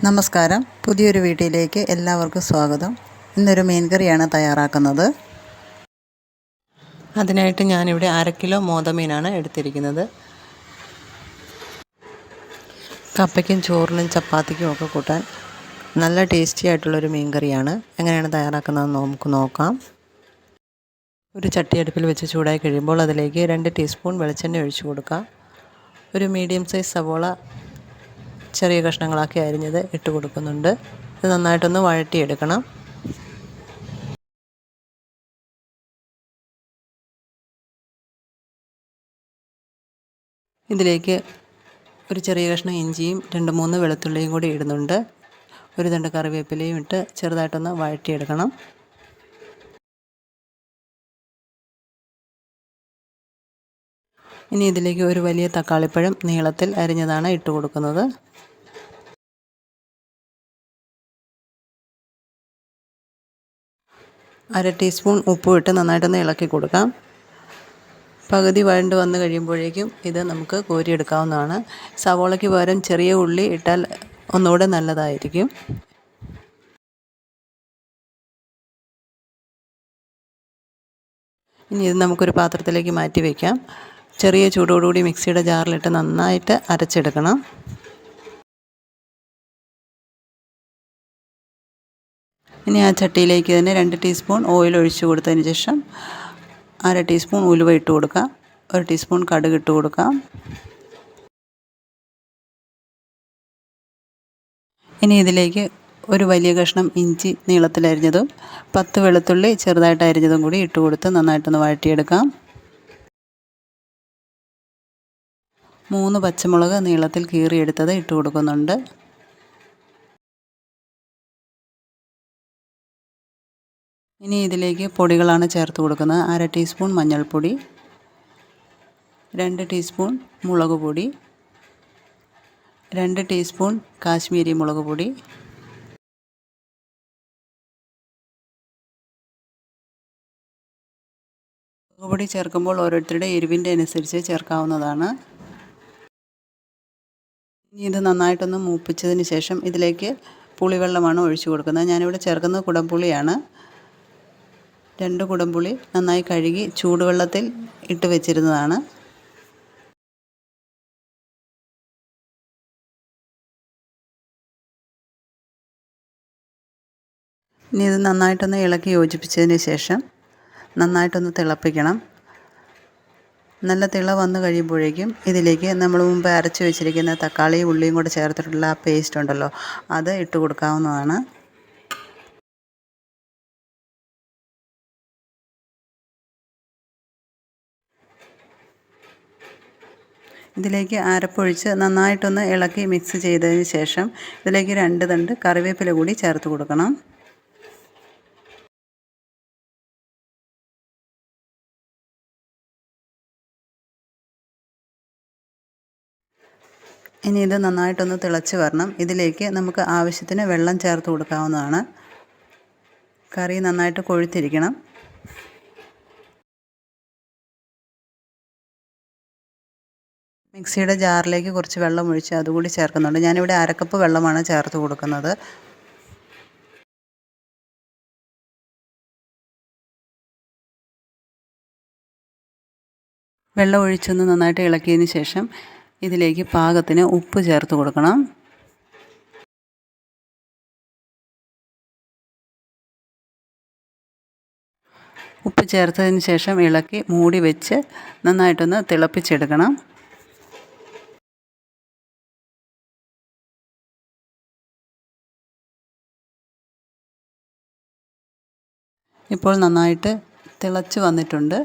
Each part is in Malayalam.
നമസ്കാരം. പുതിയൊരു വീട്ടിലേക്ക് എല്ലാവർക്കും സ്വാഗതം. ഇന്നൊരു മീൻ കറിയാണ് തയ്യാറാക്കുന്നത്. അതിനായിട്ട് ഞാനിവിടെ അര കിലോ മോതമീനാണ് എടുത്തിരിക്കുന്നത്. കപ്പയ്ക്കും ചോറിനും ചപ്പാത്തിക്കും ഒക്കെ കൂട്ടാൻ നല്ല ടേസ്റ്റി ആയിട്ടുള്ളൊരു മീൻ കറിയാണ് എങ്ങനെയാണ് തയ്യാറാക്കുന്നതെന്ന് നമുക്ക് നോക്കാം. ഒരു ചട്ടി അടുപ്പിൽ വെച്ച് ചൂടായി കഴിയുമ്പോൾ അതിലേക്ക് രണ്ട് ടീസ്പൂൺ വെളിച്ചെണ്ണ ഒഴിച്ചു കൊടുക്കുക ഒരു മീഡിയം സൈസ് സവോള ചെറിയ കഷ്ണങ്ങളാക്കി അരിഞ്ഞത് ഇട്ട് കൊടുക്കുന്നുണ്ട്. ഇത് നന്നായിട്ടൊന്ന് വഴറ്റിയെടുക്കണം. ഇതിലേക്ക് ഒരു ചെറിയ കഷ്ണം ഇഞ്ചിയും രണ്ട് മൂന്ന് വെളുത്തുള്ളിയും കൂടി ഇടുന്നുണ്ട്. ഒരു തണ്ട് കറിവേപ്പിലയും ഇട്ട് ചെറുതായിട്ടൊന്ന് വഴറ്റിയെടുക്കണം. ഇനി ഇതിലേക്ക് ഒരു വലിയ തക്കാളിപ്പഴം നീളത്തിൽ അരിഞ്ഞതാണ് ഇട്ട് കൊടുക്കുന്നത്. അര ടീസ്പൂൺ ഉപ്പും ഇട്ട് നന്നായിട്ടൊന്ന് ഇളക്കി കൊടുക്കാം. പകുതി വഴണ്ട് വന്നു കഴിയുമ്പോഴേക്കും ഇത് നമുക്ക് കോരിയെടുക്കാവുന്നതാണ്. സവോളയ്ക്ക് പകരം ചെറിയ ഉള്ളി ഇട്ടാൽ ഒന്നുകൂടെ നല്ലതായിരിക്കും. ഇനി ഇത് നമുക്കൊരു പാത്രത്തിലേക്ക് മാറ്റി വയ്ക്കാം ചെറിയ ചൂടോടുകൂടി മിക്സിയുടെ ജാറിലിട്ട് നന്നായിട്ട് അരച്ചെടുക്കണം. ഇനി ആ ചട്ടിയിലേക്ക് തന്നെ രണ്ട് ടീസ്പൂൺ ഓയിൽ ഒഴിച്ച് കൊടുത്തതിന് ശേഷം അര ടീസ്പൂൺ ഉലുവ ഇട്ട് കൊടുക്കാം. ഒരു ടീസ്പൂൺ കടുക് ഇട്ട് കൊടുക്കാം. ഇനി ഇതിലേക്ക് ഒരു വലിയ കഷ്ണം ഇഞ്ചി നീളത്തിലരിഞ്ഞതും പത്ത് വെളുത്തുള്ളി ചെറുതായിട്ട് അരിഞ്ഞതും കൂടി ഇട്ട് കൊടുത്ത് നന്നായിട്ടൊന്ന് വഴറ്റിയെടുക്കാം. മൂന്ന് പച്ചമുളക് നീളത്തിൽ കീറിയെടുത്തത് ഇട്ട് കൊടുക്കുന്നുണ്ട്. ഇനി ഇതിലേക്ക് പൊടികളാണ് ചേർത്ത് കൊടുക്കുന്നത്. അര ടീസ്പൂൺ മഞ്ഞൾപ്പൊടി രണ്ട് ടീസ്പൂൺ മുളക് പൊടി രണ്ട് ടീസ്പൂൺ കാശ്മീരി മുളക് പൊടി മുളക് പൊടി ചേർക്കുമ്പോൾ ഓരോരുത്തരുടെ എരിവിന്റെ അനുസരിച്ച് ചേർക്കാവുന്നതാണ്. ഇനി ഇത് നന്നായിട്ടൊന്ന് മൂപ്പിച്ചതിന് ശേഷം ഇതിലേക്ക് പുളിവെള്ളമാണ് ഒഴിച്ചു കൊടുക്കുന്നത്. ഞാനിവിടെ ചേർക്കുന്നത് കുടംപുളിയാണ്. രണ്ട് കുടംപുളി നന്നായി കഴുകി ചൂടുവെള്ളത്തിൽ ഇട്ട് വെച്ചിരുന്നതാണ്. ഇനി ഇത് നന്നായിട്ടൊന്ന് ഇളക്കി യോജിപ്പിച്ചതിന് ശേഷം നന്നായിട്ടൊന്ന് തിളപ്പിക്കണം. നല്ല തിള വന്നു കഴിയുമ്പോഴേക്കും ഇതിലേക്ക് നമ്മൾ മുമ്പ് അരച്ച് വെച്ചിരിക്കുന്ന തക്കാളിയും ഉള്ളിയും കൂടെ ചേർത്തിട്ടുള്ള ആ പേസ്റ്റ് ഉണ്ടല്ലോ അത് ഇട്ട് കൊടുക്കാവുന്നതാണ്. ഇതിലേക്ക് അരപ്പൊഴിച്ച് നന്നായിട്ടൊന്ന് ഇളക്കി മിക്സ് ചെയ്തതിന് ശേഷം ഇതിലേക്ക് രണ്ട് തണ്ട് കറിവേപ്പില കൂടി ചേർത്ത് കൊടുക്കണം. ഇനി ഇത് നന്നായിട്ടൊന്ന് തിളച്ച് വരണം. ഇതിലേക്ക് നമുക്ക് ആവശ്യത്തിന് വെള്ളം ചേർത്ത് കൊടുക്കാവുന്നതാണ്. കറി നന്നായിട്ട് കൊഴുത്തിരിക്കണം. മിക്സിയുടെ ജാറിലേക്ക് കുറച്ച് വെള്ളം ഒഴിച്ച് അതുകൂടി ചേർക്കുന്നുണ്ട്. ഞാനിവിടെ അരക്കപ്പ് വെള്ളമാണ് ചേർത്ത് കൊടുക്കുന്നത്. വെള്ളം ഒഴിച്ചൊന്ന് നന്നായിട്ട് ഇളക്കിയതിന് ശേഷം ഇതിലേക്ക് പാകത്തിന് ഉപ്പ് ചേർത്ത് കൊടുക്കണം. ഉപ്പ് ചേർത്തതിന് ശേഷം ഇളക്കി മൂടി വെച്ച് നന്നായിട്ടൊന്ന് തിളപ്പിച്ചെടുക്കണം. ഇപ്പോൾ നന്നായിട്ട് തിളച്ച് വന്നിട്ടുണ്ട്.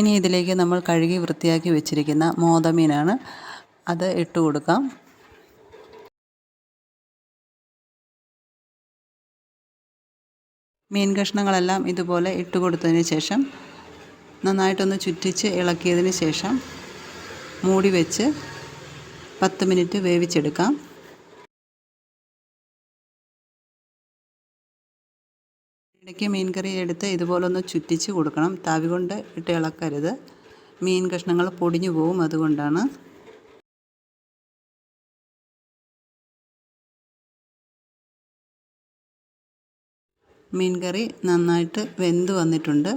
ഇനി ഇതിലേക്ക് നമ്മൾ കഴുകി വൃത്തിയാക്കി വെച്ചിരിക്കുന്ന മോതമീനാണ് അത് ഇട്ട് കൊടുക്കാം. മീൻ കഷ്ണങ്ങളെല്ലാം ഇതുപോലെ ഇട്ട് കൊടുത്തതിന് ശേഷം നന്നായിട്ടൊന്ന് ചുറ്റിച്ച് ഇളക്കിയതിന് ശേഷം മൂടി വെച്ച് പത്ത് മിനിറ്റ് വേവിച്ചെടുക്കാം. ഇടയ്ക്ക് മീൻ കറി എടുത്ത് ഇതുപോലൊന്ന് ചുറ്റിച്ച് കൊടുക്കണം. തവി കൊണ്ട് ഇട്ട് ഇളക്കരുത്. മീൻ കഷ്ണങ്ങൾ പൊടിഞ്ഞു പോവും അതുകൊണ്ടാണ്. മീൻ കറി നന്നായിട്ട് വെന്ത് വന്നിട്ടുണ്ട്.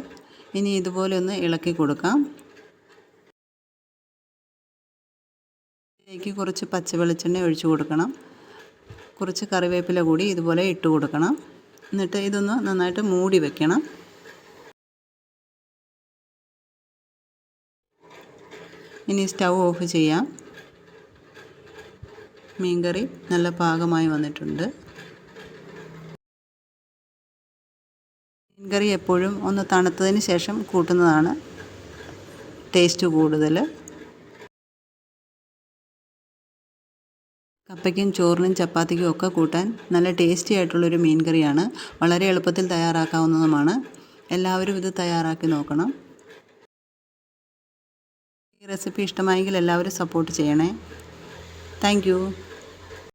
ഇനി ഇതുപോലെ ഒന്ന് ഇളക്കി കൊടുക്കാം. ഇതിലേക്ക് കുറച്ച് പച്ച വെളിച്ചെണ്ണ ഒഴിച്ചു കൊടുക്കണം. കുറച്ച് കറിവേപ്പില കൂടി ഇതുപോലെ ഇട്ട് കൊടുക്കണം. എന്നിട്ട് ഇതൊന്ന് നന്നായിട്ട് മൂടി വെക്കണം. ഇനി സ്റ്റൗ ഓഫ് ചെയ്യാം. മീൻകറി നല്ല പാകമായി വന്നിട്ടുണ്ട്. മീൻകറി എപ്പോഴും ഒന്ന് തണുത്തതിന് ശേഷം കൂട്ടുന്നതാണ് ടേസ്റ്റ് കൂടുതൽ കപ്പയ്ക്കും ചോറിനും ചപ്പാത്തിക്കും ഒക്കെ കൂട്ടാൻ നല്ല ടേസ്റ്റി ആയിട്ടുള്ളൊരു മീൻ കറിയാണ് വളരെ എളുപ്പത്തിൽ തയ്യാറാക്കാവുന്നതുമാണ്. എല്ലാവരും ഇത് തയ്യാറാക്കി നോക്കണം. ഈ റെസിപ്പി ഇഷ്ടമായെങ്കിൽ എല്ലാവരും സപ്പോർട്ട് ചെയ്യണേ. താങ്ക്